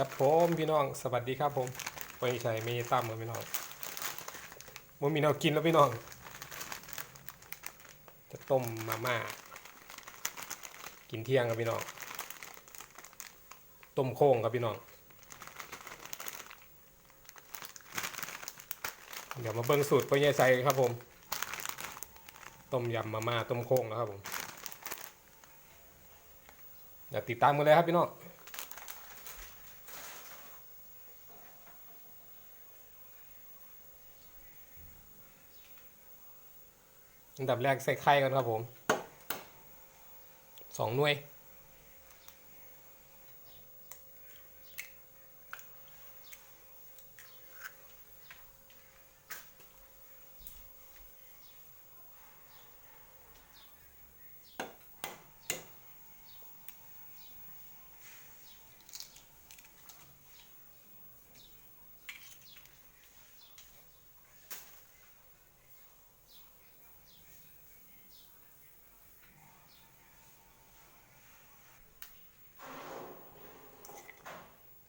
ครับผมพี่น้องสวัสดีครับผมวันนี้ใส่มีตั้มกับพี่น้องมันมีแนวกินแล้วพี่น้อง จะต้มมาม่ากินเที่ยงครับพี่น้องต้มโค้งครับพี่น้อง เดี๋ยวมาเบิ้งสูตรพ่อใหญ่ใจครับผม ต้มยำมาม่าต้มโค้งนะครับผมเดี๋ยวติดตามกันเลยครับพี่น้อง อันดับแรกใส่ไข่กันครับผมสองหน่วย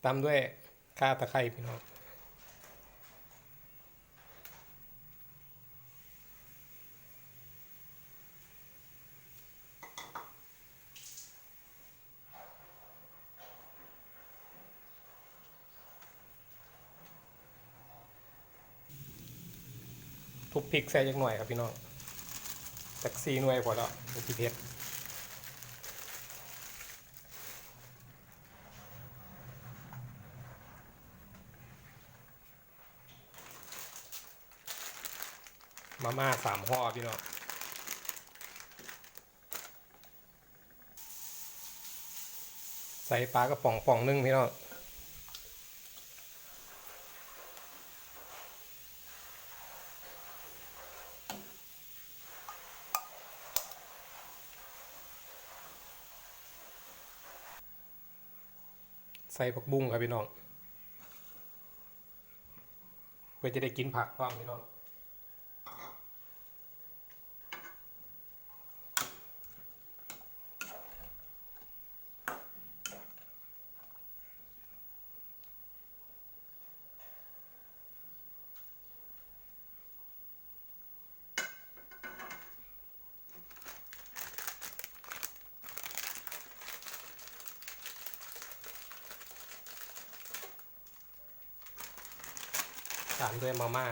ตามด้วยข้าตะไคร้พี่น้องทุบพริกใส่จักหน่อยครับพี่น้องจักซีหน่วยพอแล้วเป็นที่เพช มาม่าสามห่อพี่น้องใส่ปลากระป๋องป่องหนึ่งพี่น้องใส่ผักบุ้งครับพี่น้องเพื่อจะได้กินผักพร้อมพี่น้อง ตามด้วยมาม่า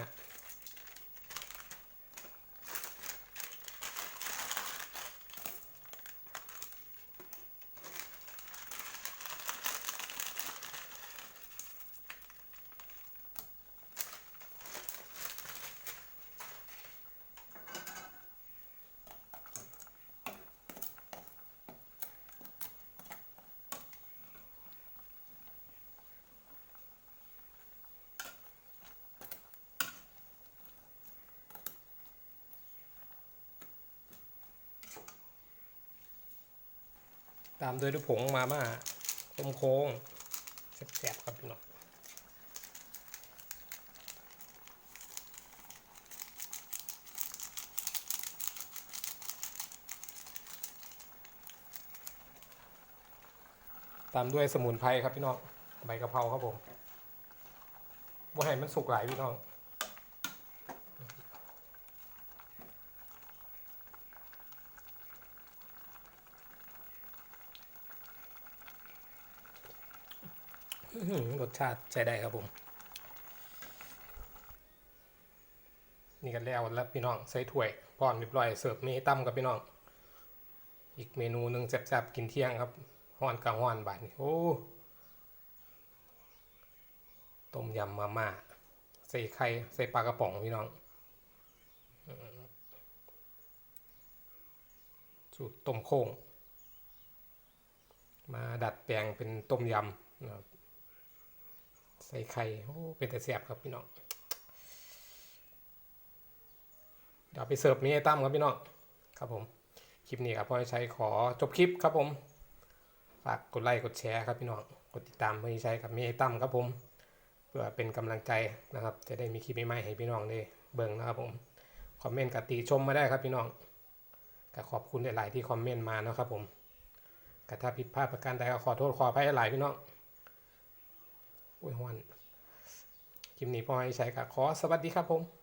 ตามด้วยด้วยผงมาม่าต้มโค้งแซ่บๆครับพี่น้องตามด้วยสมุนไพรครับพี่น้องใบกะเพราครับผมว่ให้มันสุกหลายพี่น้อง อื้อหือ รสชาติใช้ได้ครับผม นี่กันแล้วแล้วพี่น้องใส่ถ้วยพร้อมเรียบร้อยเสิร์ฟมีตั้มกับพี่น้อง อีกเมนูหนึ่งแซ่บๆกินเที่ยงครับห้อนกลางห้อนบาทนี่โอ้ต้มยำมาม่าใส่ไข่ใส่ปลากระป๋องพี่น้องสูตรต้มโค้งมาดัดแปลงเป็นต้มยำนะครับ ใส่ไข่โอ้เป็นแต่แซ่บครับพี่น้องเดี๋ยวไปเสิร์ฟมีไอตั้มครับพี่น้องครับผมคลิปนี้ครับพ่อใช้ขอจบคลิปครับผมฝากกดไลค์กดแชร์ครับพี่น้องกดติดตามพ่อใช้ครับมีไอตั้มครับผม เพื่อเป็นกำลังใจนะครับ จะได้มีคลิปใหม่ๆให้พี่น้องได้เบิ่งนะครับผมคอมเมนต์กติชมมาได้ครับพี่น้องก็ขอบคุณหลาย ๆ ที่คอมเมนต์มานะครับผมก็ถ้าผิดพลาดประการใดก็ขอโทษขออภัยหลายพี่น้อง อ้ยฮวันคลิปนี้พอให้ใช้กับขอสวัสดีครับผม